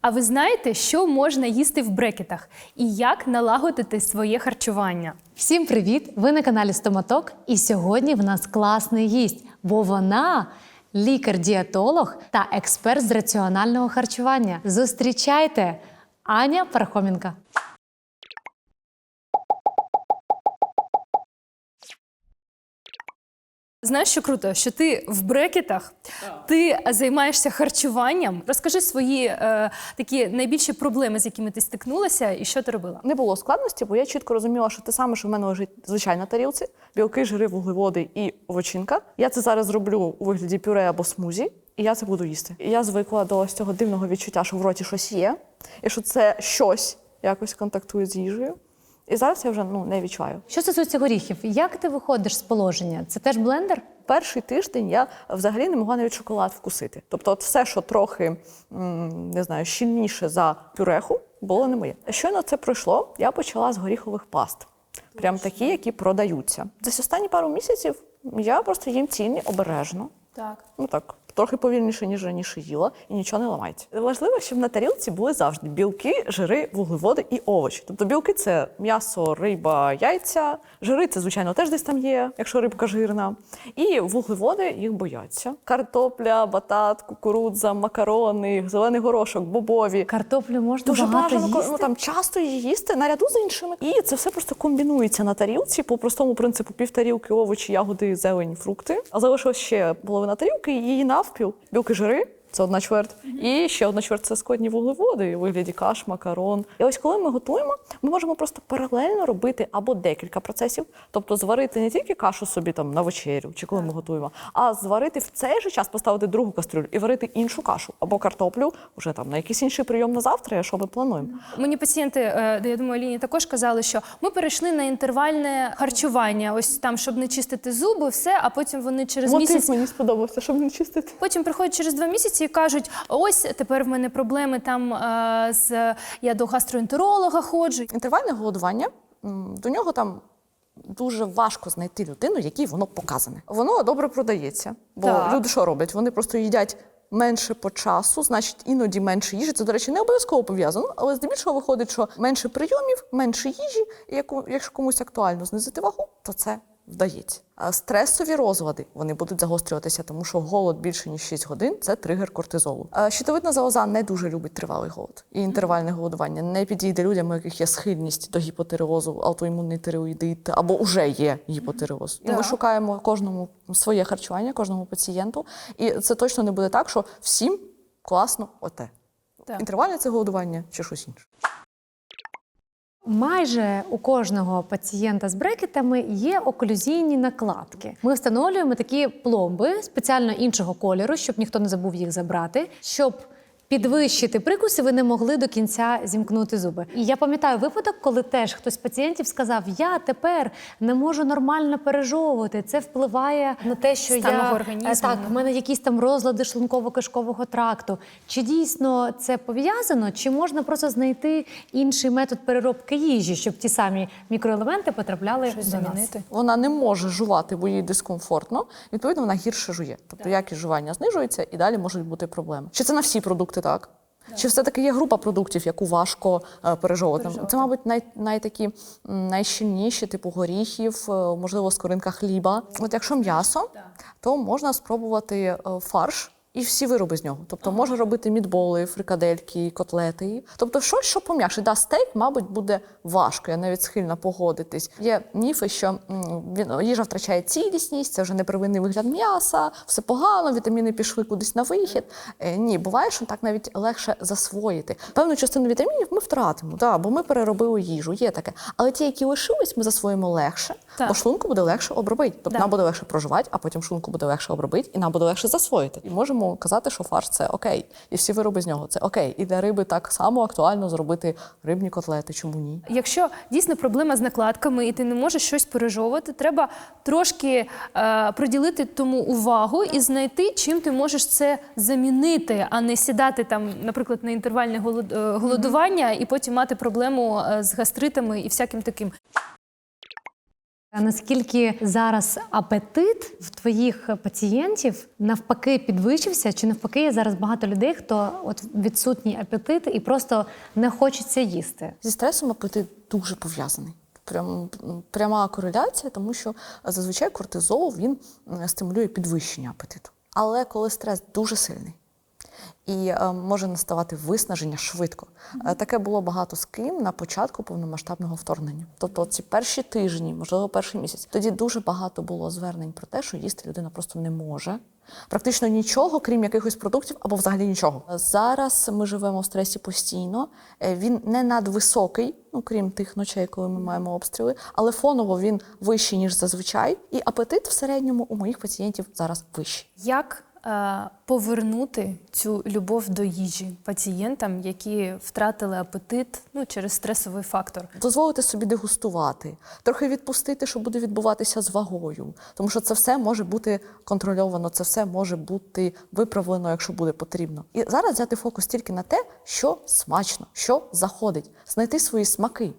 А ви знаєте, що можна їсти в брекетах і як налагодити своє харчування? Всім привіт! Ви на каналі Стоматок. І сьогодні в нас класний гість, бо вона лікар-дієтолог та експерт з раціонального харчування. Зустрічайте Аня Пархоменка. Знаєш, що круто, що ти в брекетах, ти займаєшся харчуванням. Розкажи свої е, такі найбільші проблеми, з якими ти стикнулася, і що ти робила? Не було складності, бо я чітко розуміла, що те саме, що в мене лежить звичайно на тарілці, білки, жири, вуглеводи і овочинка. Я це зараз зроблю у вигляді пюре або смузі, і я це буду їсти. І я звикла до ось цього дивного відчуття, що в роті щось є, і що це щось якось контактує з їжею. І зараз я вже ну не відчуваю. Що стосується горіхів, як ти виходиш з положення? Це теж блендер? Перший тиждень я взагалі не могла навіть шоколад вкусити. Тобто, от все, що трохи не знаю, щільніше за пюреху, було не моє. Щойно це пройшло, я почала з горіхових паст. Прям такі, які продаються. Десь останні пару місяців я просто їм цінні обережно. Так. Ну так, трохи повільніше, ніж раніше їла, і нічого не ламається. Важливо, щоб на тарілці були завжди білки, жири, вуглеводи і овочі. Тобто білки це м'ясо, риба, яйця. Жири це, звичайно, теж десь там є, якщо рибка жирна. І вуглеводи їх бояться. Картопля, батат, кукурудза, макарони, зелений горошок, бобові. Картоплю можна Дуже багато бажано їсти? ну, там часто її їсти наряду з іншими. І це все просто комбінується на тарілці по простому принципу пів тарілки овочі, ягоди, зелень, фрукти. А залишилось ще половина тарілки, і її навпіл, білки жири. Це одна чверть. І ще одна чверть це складні вуглеводи у вигляді каш, макарон. І ось коли ми готуємо, ми можемо просто паралельно робити або декілька процесів, тобто зварити не тільки кашу собі там на вечерю, чи коли ми готуємо, а зварити в цей же час поставити другу кастрюлю і варити іншу кашу або картоплю вже там на якийсь інший прийом на завтра, що ми плануємо. Мені пацієнти, е, я думаю, Ліні також казали, що ми перейшли на інтервальне харчування, ось там, щоб не чистити зуби, все, а потім вони через Мотив місяць. мені сподобався, щоб не чистити. Потім приходять через два місяці і кажуть: ось тепер в мене проблеми там е, з я до гастроентеролога ходжу. Інтервальне голодування до нього там. Дуже важко знайти людину, якій воно показане. Воно добре продається, бо Так. люди що роблять? Вони просто їдять менше по часу, значить іноді менше їжі. Це, до речі, не обов'язково пов'язано, але здебільшого виходить, що менше прийомів, менше їжі. І якщо комусь актуально знизити вагу, то це вдається. А стресові розлади вони будуть загострюватися, тому що голод більше ніж 6 годин це тригер кортизолу. А Щитовидна залоза не дуже любить тривалий голод. І інтервальне голодування не підійде людям, у яких є схильність до гіпотиреозу, аутоімунний тиреоїдит або вже є гіпотиреоз. І ми шукаємо кожному своє харчування, кожному пацієнту. І це точно не буде так, що всім класно оте. Інтервальне це голодування чи щось інше. Майже у кожного пацієнта з брекетами є оклюзійні накладки. Ми встановлюємо такі пломби спеціально іншого кольору, щоб ніхто не забув їх забрати, щоб підвищити прикуси, ви не могли до кінця зімкнути зуби. І я пам'ятаю випадок, коли теж хтось з пацієнтів сказав: Я тепер не можу нормально пережовувати. Це впливає на те, що я мого організму. Е, так, в мене якісь там розлади шлунково-кишкового тракту. Чи дійсно це пов'язано, чи можна просто знайти інший метод переробки їжі, щоб ті самі мікроелементи потрапляли Щось до нас? Вона не може жувати, бо їй дискомфортно. Відповідно, вона гірше жує. Тобто якість жування знижується і далі можуть бути проблеми. Чи це на всі продукти так? Чи все-таки є група продуктів, яку важко е, пережовувати? Це, мабуть, най, найтакі м, найщільніші, типу горіхів, е, можливо, скоринка хліба. От якщо м'ясо, то можна спробувати е, фарш. І всі вироби з нього. Тобто можна робити мідболи, фрикадельки, котлети. Тобто, щось, що пом'якше. Да, стейк, мабуть, буде важко. Я навіть схильна погодитись. Є міфи, що він їжа втрачає цілісність, це вже непривинний вигляд м'яса, все погано, вітаміни пішли кудись на вихід. Е, ні, буває, що так навіть легше засвоїти. Певну частину вітамінів ми втратимо, да, бо ми переробили їжу, є таке. Але ті, які лишились, ми засвоїмо легше, Так. бо шлунку буде легше обробити. Тобто Да. нам буде легше проживати, а потім шлунку буде легше обробити, і нам буде легше засвоїти. І можемо казати, що фарш це окей, і всі вироби з нього це окей. І для риби так само актуально зробити рибні котлети. Чому ні? Якщо дійсно проблема з накладками і ти не можеш щось пережовувати, треба трошки е, приділити тому увагу і знайти, чим ти можеш це замінити, а не сідати там, наприклад, на інтервальне е, голодування і потім мати проблему е, з гастритами і всяким таким. А Наскільки зараз апетит в твоїх пацієнтів навпаки підвищився, чи навпаки є зараз багато людей, хто от відсутній апетит і просто не хочеться їсти? Зі стресом апетит дуже пов'язаний. Прям пряма кореляція, тому що зазвичай кортизол він стимулює підвищення апетиту. Але коли стрес дуже сильний і е, може наставати виснаження швидко. Е, Таке було багато з ким на початку повномасштабного вторгнення. Тобто ці перші тижні, можливо, перший місяць, тоді дуже багато було звернень про те, що їсти людина просто не може. Практично нічого, крім якихось продуктів, або взагалі нічого. Зараз ми живемо в стресі постійно. Е, Він не надвисокий, ну крім тих ночей, коли ми маємо обстріли, але фоново він вищий ніж зазвичай. І апетит в середньому у моїх пацієнтів зараз вищий. Як повернути цю любов до їжі пацієнтам, які втратили апетит ну, через стресовий фактор? дозволити собі дегустувати, трохи відпустити, що буде відбуватися з вагою, тому що це все може бути контрольовано, це все може бути виправлено, якщо буде потрібно. І зараз взяти фокус тільки на те, що смачно, що заходить, знайти свої смаки.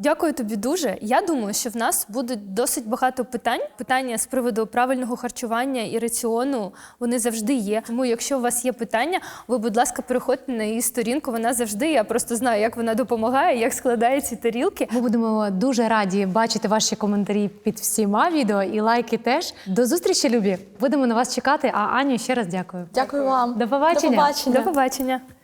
Дякую тобі дуже. Я думаю, що в нас буде досить багато питань. Питання з приводу правильного харчування і раціону вони завжди є. Тому, якщо у вас є питання, ви, будь ласка, переходьте на її сторінку. Вона завжди. Я просто знаю, як вона допомагає, як складає ці тарілки. Ми будемо дуже раді бачити ваші коментарі під всіма відео і лайки теж. До зустрічі, любі! Будемо на вас чекати. А Аню ще раз дякую. Дякую вам. До побачення. До побачення. До побачення.